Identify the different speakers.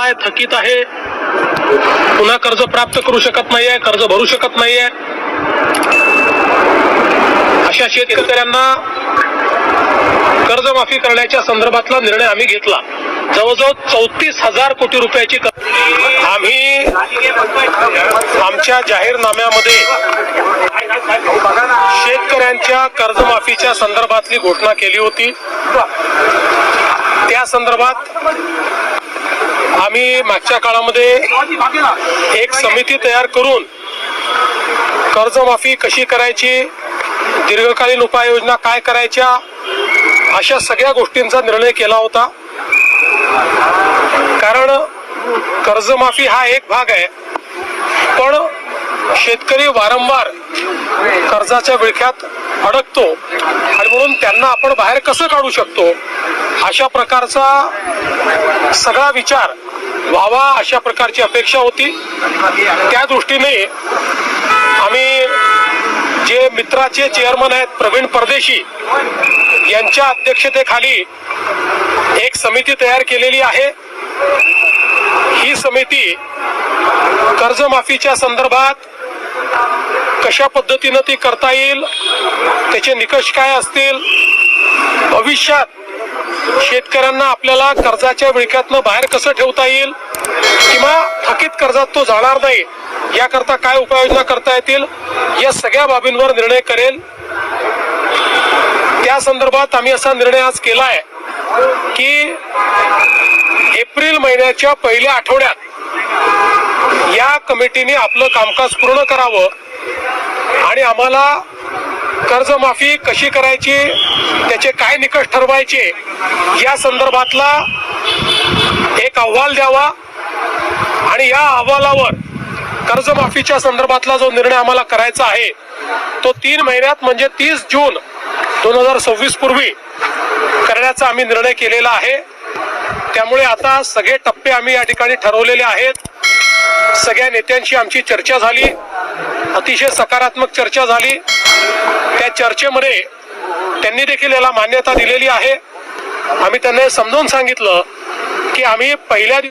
Speaker 1: आहे थकीत आहे. पुन्हा कर्ज प्राप्त करू शकत नाहीये कर्ज भरू शकत नाहीये. अशा शेतकऱ्यांना कर्जमाफी करण्याच्या संदर्भातला निर्णय आम्ही घेतला. जवळजवळ चौतीस हजार कोटी रुपयाची आम्ही आमच्या जाहीरनाम्यामध्ये शेतकऱ्यांच्या कर्जमाफीच्या संदर्भातली घोषणा केली होती. त्या संदर्भात आम्ही मागच्या काळामध्ये एक समिती तयार करून कर्जमाफी कशी करायची दीर्घकालीन उपाययोजना काय करायच्या अशा सगळ्या गोष्टींचा निर्णय केला होता. कारण कर्जमाफी हा एक भाग आहे. पण शेतकरी वारंवार कर्जाच्या विळख्यात अडकतो आणि म्हणून त्यांना आपण बाहेर कसं काढू शकतो अशा प्रकारचा सगळा विचार व्हावा अशा प्रकारची अपेक्षा होती. त्या दृष्टीने आम्ही जे मित्राचे चेअरमन आहेत प्रवीण परदेशी यांच्या अध्यक्षतेखाली एक समिती तयार केलेली आहे. ही समिती कर्जमाफीच्या संदर्भात कशा पद्धतीनं ती करता येईल त्याचे निकष काय असतील भविष्यात शेतकऱ्यांना आपल्याला कर्जाच्या विळख्यातनं बाहेर कसं ठेवता येईल किंवा थकीत कर्जात तो जाणार नाही याकरता काय उपाययोजना करता येतील या सगळ्या बाबींवर निर्णय करेल. त्या संदर्भात आम्ही असा निर्णय आज केला आहे की एप्रिल महिन्याच्या पहिल्या आठवड्यात या कमिटीने आपलं कामकाज पूर्ण करावं आणि आम्हाला कर्जमाफी कशी करायची त्याचे काय निकष ठरवायचे या संदर्भातला एक अहवाल द्यावा. आणि या अहवालावर कर्जमाफीच्या संदर्भातला जो निर्णय आम्हाला करायचा आहे तो तीन महिन्यात म्हणजे तीस जून दोन हजार सव्वीस पूर्वी करण्याचा आम्ही निर्णय केलेला आहे. त्यामुळे आता सगळे टप्पे आम्ही या ठिकाणी ठरवलेले आहेत. सगळ्या नेत्यांशी आमची चर्चा झाली. अतिशय सकारात्मक चर्चा झाली. त्या चर्चेमध्ये त्यांनी देखील याला मान्यता दिलेली आहे. आम्ही त्यांना समजावून सांगितलं की आम्ही पहिल्या दिव-